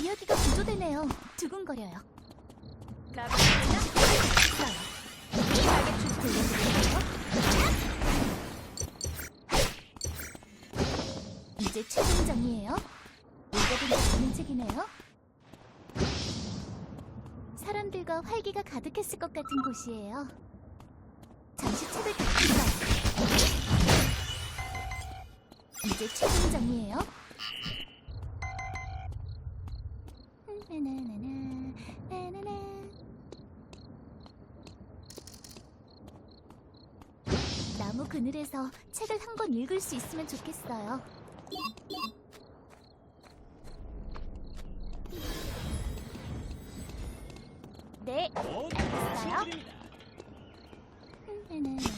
이야기가 구조되네요. 두근거려요. 이제 최종장이에요. 읽어보니 되는 책이네요. 사람들과 활기가 가득했을 것 같은 곳이에요. 잠시 책을 닫겠어요. 이제 최종장이에요. 나나나나, 나나나. 나무 그늘에서 책을 한 권 읽을 수 있으면 좋겠어요. 네, 어, 알겠어요. 진실입니다.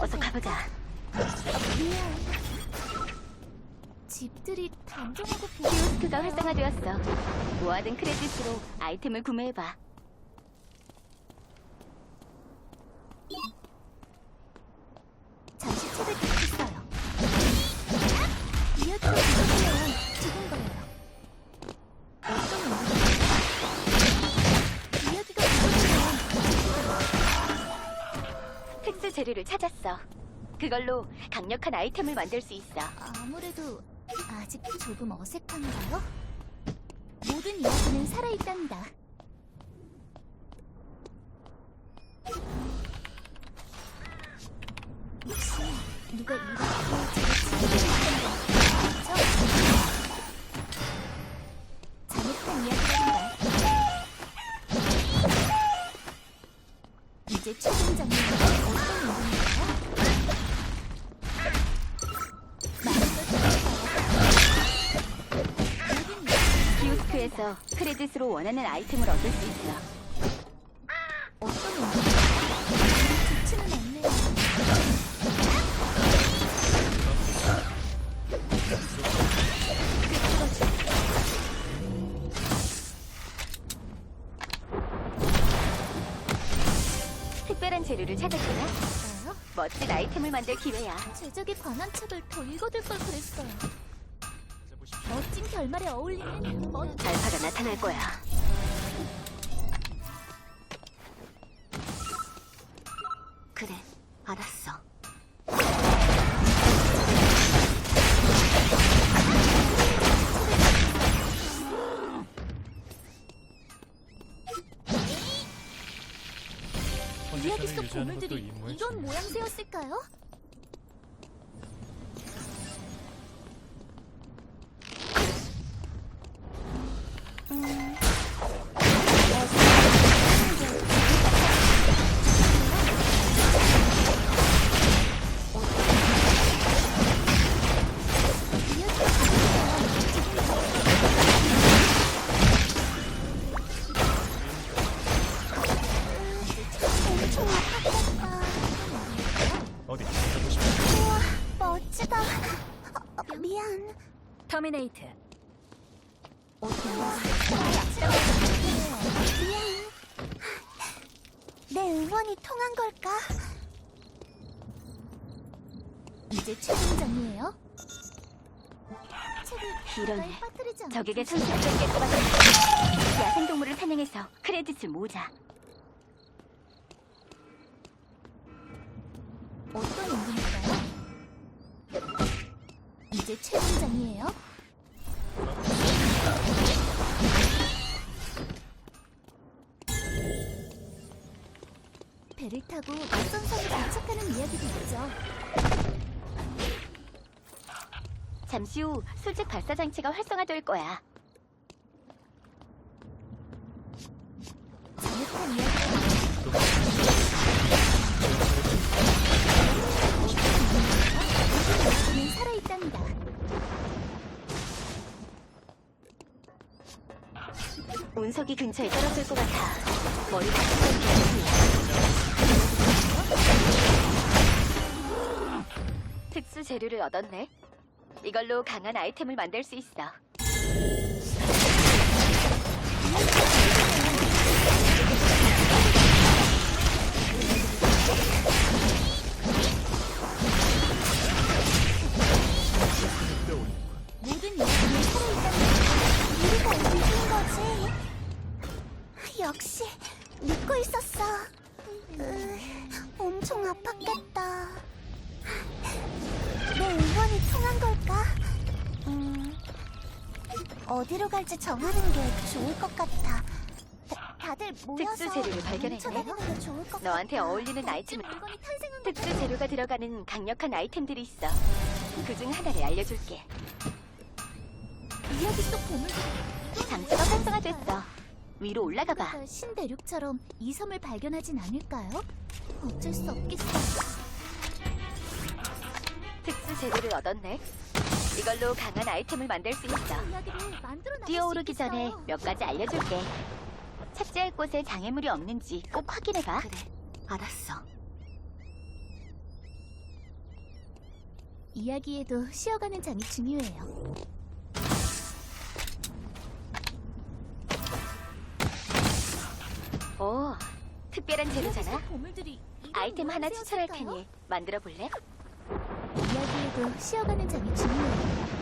어서 가보자. 집들이 단정하고 키오스크가 활성화되었어. 모아둔 크레딧으로 아이템을 구매해봐. 재료를 찾았어. 그걸로 강력한 아이템을 만들 수 있어. 아무래도 아직 조금 어색한가요? 모든 이야기는 살아있답니다. 혹시 누가 이렇게 제가 잘못한 이야기랍니다. 이제 최종 어떤 키오스크에서 크레딧으로 원하는 아이템을 얻을 수 있어. 좋지는 않네요. 특별한 재료를 찾았구나. 그럴까요? 멋진 아이템을 만들 기회야. 제작에 관한 책을 더 읽어둘 걸 그랬어요. 멋진 결말에 어울리는 멋 알파가 나타날 거야. 그래, 알았어. 이야기 속 보물들이 이런. 모양새였을까요? 제 빠뜨리지 않고 적에게 조심해. 손수를 뺏어봤어. 야생동물을 사냥해서 크레딧을 모자. 어떤 의미일까요? 이제 최종장이에요. 배를 타고 낯선 섬에 도착하는 이야기도 있죠. 잠시 후 수직 발사 장치가 활성화될 거야. 운석이 근처에 떨어질 것 같아. 머리가 큰 특수 재료를 얻었네. 이걸로 강한 아이템을 만들 수 있어. 갈지 정하는 게 좋을 것 같아. 다, 다들 모여서 특수 재료를 발견했네. 좋을 것 너한테 같아. 어울리는 아이템을 특수 재료가 들어가는 강력한 아이템들이 있어. 그 중 하나를 알려줄게. 이야기 속 보물들이 장치가 활성화됐어. 위로 올라가 봐. 신대륙처럼 이 섬을 발견하진 않을까요? 어쩔 수 없겠어. 특수 재료를 얻었네. 이걸로 강한 아이템을 만들 수 있어. 뛰어오르기. 전에 몇 가지 알려줄게. 착지할 곳에 장애물이 없는지 꼭 확인해봐. 그래, 알았어. 이야기에도 쉬어가는 장이 중요해요. 오, 특별한 재료잖아. 보물들이 아이템 하나 추천할? 테니 만들어 볼래? 이야기에도 쉬어가는 장이 중요해요.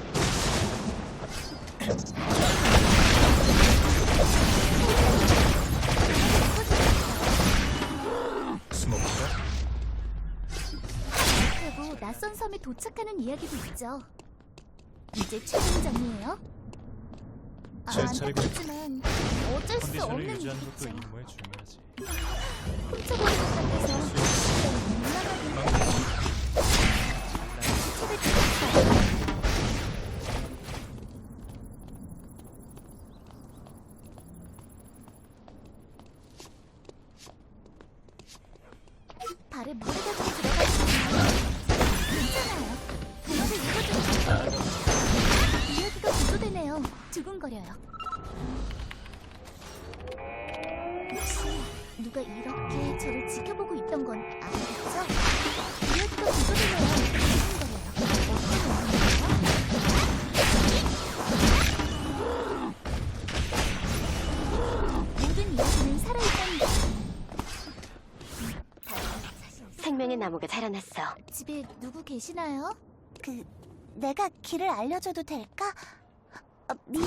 그리고 낯선 섬에 도착하는 이야기도 있죠. 이제 최종장이에요. 아, 제. 안타깝지만 어쩔 수 컨디션을 없는 유지하는 것도 일이죠. 중요하지. 훔쳐보는 것 같아서 발에 모래가 집에 누구 계시나요? 그 내가 길을 알려줘도 될까? 어, 미안.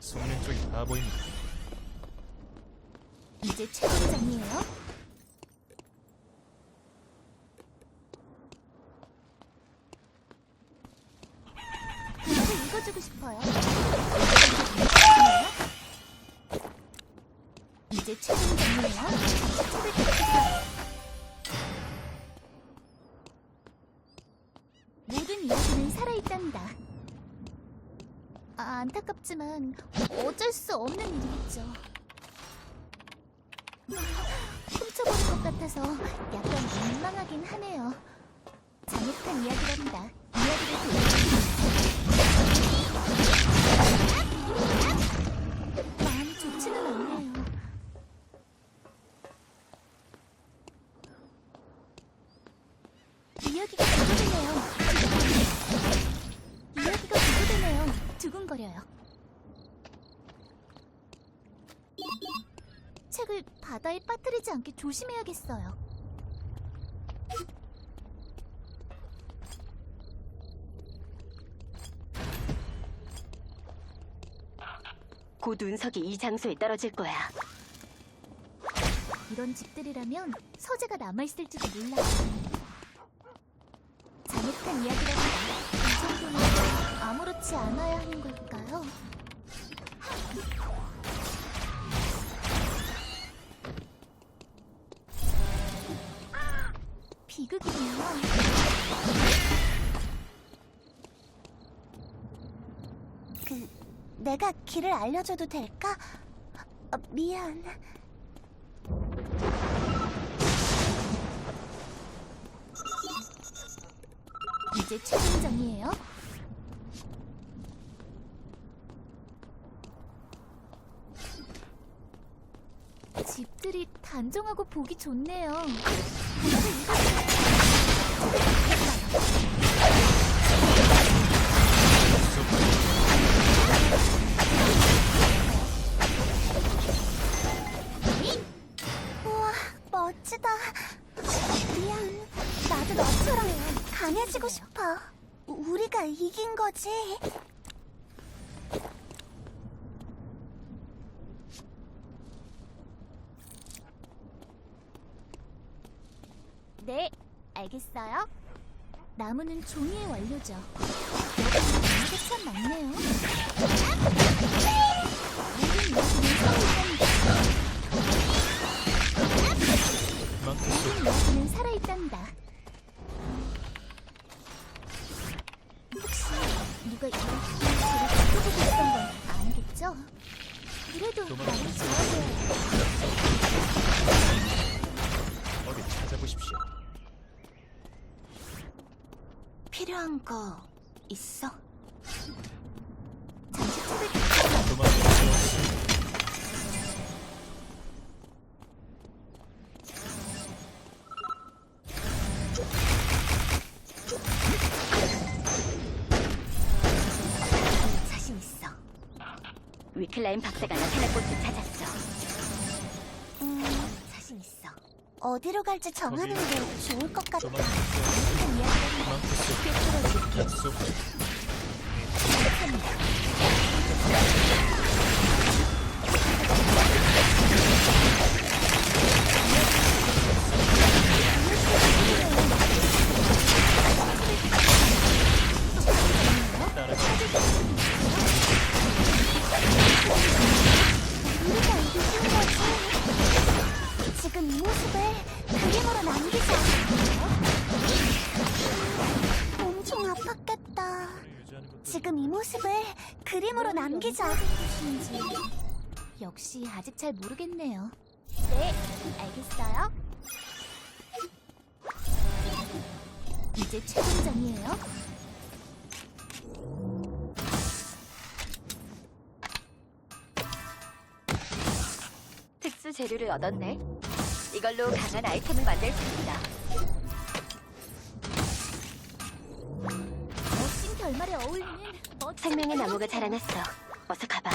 속는 쪽이 바보입니다. 이제 최종장이에요. 글을 읽어주고 싶어요. 제. 책을 펼쳤어요. 모든 이야기는 살아있답니다. 아, 안타깝지만 어쩔 수 없는 일이겠죠. 훔쳐보는 것 같아서 약간 민망하긴 하네요. 잘못한 이야기랍니다. 이야기를 들려주 바다에 빠뜨리지 않게 조심해야겠어요. 곧 운석이 이 장소에 떨어질 거야. 이런 집들이라면 서재가 남아있을지도 몰라요. 잘못한 이야기랍니다. 이 정도면 아무렇지 않아야 하는 걸까요? 비극이군요. 그, 내가 길을 알려줘도 될까? 어, 미안. 이제 최종장이에요. 집들이 단정하고 보기 좋네요. 우와, 멋지다. 미안. 나도 너처럼 강해지고 싶어. 우리가 이긴 거지. 네, 알겠어요. 나무는 종이의 원료죠. 여기 참 많네요. 모든 이야기는 살아있답니다. 모든 이야기는 살아있답니다. 혹시 누가 이렇게 저를 지켜보고 있던 건 아니겠죠? 그래도 나를 수 좋아해요. 어디 찾아보십시오. 필요한 거 있어? 잠시. 자신 있어. 위클라인 박사가 나타날 곳을 찾았어. 음, 자신 있어. 어디로 갈지 정하는. 게 좋을 것 같아. 이야기 가 망토 약속. 지금 이 모습을 그림으로 남기자. 역시 아직 잘 모르겠네요. 네, 알겠어요. 이제 최종전이에요. 특수 재료를 얻었네. 이걸로 강한 아이템을 만들 수 있다. 결말에 어울리는 멋진 생명의 나무가. 자라났어. 어서 가봐.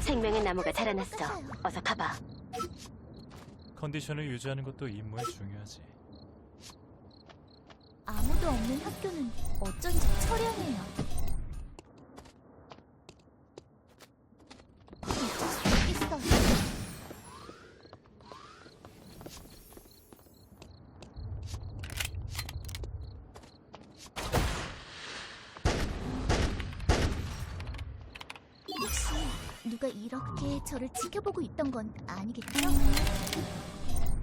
생명의 나무가 자라났어. 어서 가봐. 컨디션을 유지하는 것도 임무에 중요하지. 아무도 없는 학교는 어쩐지 처량해요. 어쩔 수 없겠어요. 혹시 누가 이렇게 저를 지켜보고 있던 건 아니겠죠?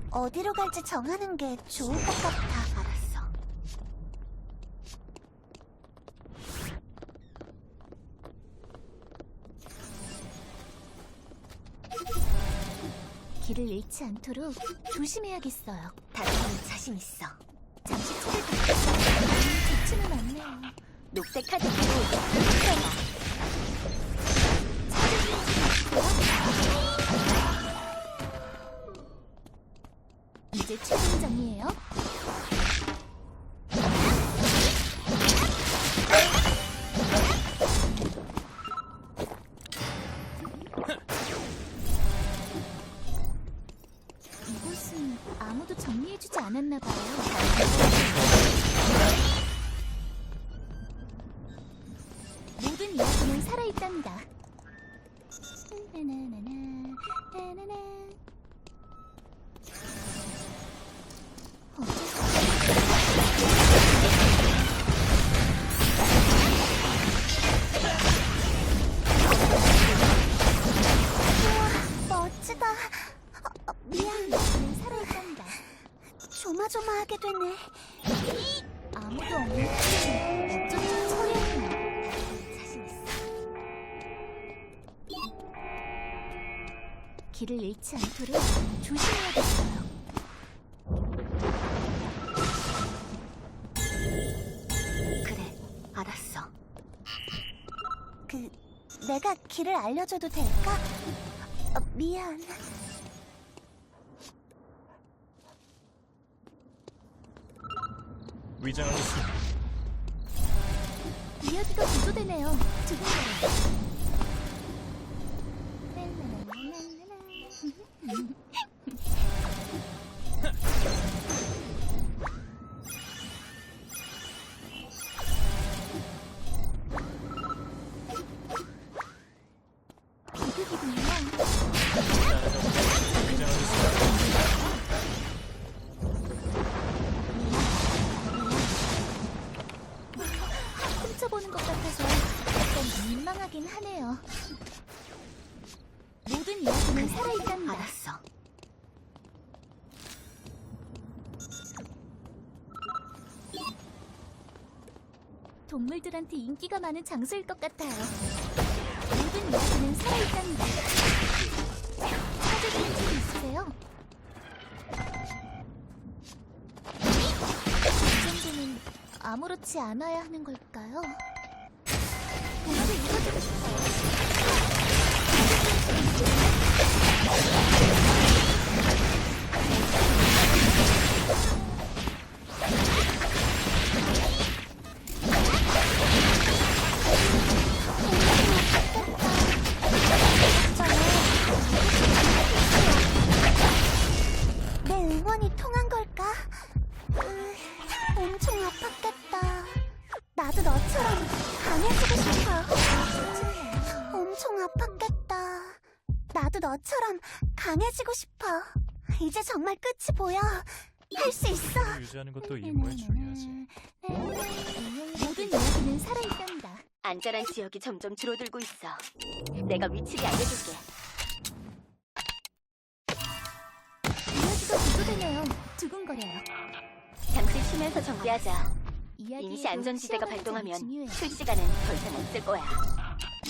어디로 갈지 정하는 게 좋을 것 같아. 알았어. 길을 잃지 않도록 조심해야겠어요. 다른 자신 있어. 잠시 책을 닫겠어. 좋지는 않네요. 녹색 카드 끼고 훔쳐봐. 이제 최종전이에요. 조마조마하게 되네. 아무도 없는 곳은 어쩐지 처리하네. 자신 있어. 길을 잃지 않도록 조심해야겠어요. 그래, 알았어. 그, 내가 길을 알려줘도 될까? 어, 미안. 위장하겠습니다. 이야기가 구조되네요. 두근거려. 동물들한테 인기가 많은 장소일 것 같아요. 모든 이야기는 살아있답니다. 찾으실 수 있으세요? 이 정도는 아무렇지 않아야 하는 걸까요? 뭔가 이루어지고 싶어요. 이제 정말 끝이 보여. 할 수 있어. 유지하는 것도 임무에 중요하지. 모든 이야기는 살아있답니다. 안전한 지역이 점점 줄어들고 있어. 내가 위치를 알려줄게. 이야기가 구조되네요. 두근거려요. 잠시 쉬면서 정비하자. 임시 안전지대가 시야가 발동하면 중요해요. 출시간은 더 이상 없을 거야.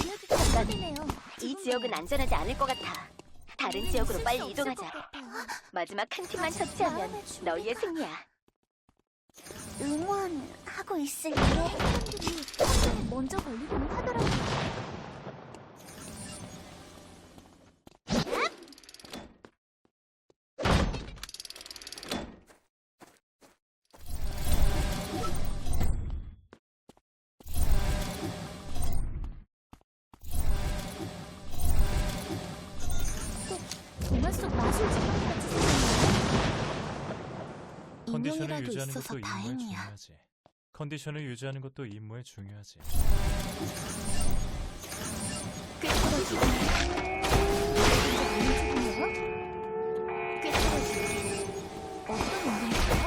이야기가 구조되네요. 이 지역은 안전하지 않을 것 같아. 다른 지역으로 빨리 이동하자. 마지막 한 팀만 처치하면 너희의 승리야. 응원하고. 사람들이 사건에 먼저 걸리곤 동화 속 마술지 컨디션을 유지하는 있어서 것도 임무에 다행이야. 중요하지. 컨디션을 유지하는 것도 임무에 중요하지. 어떤 운동일까요? 엄청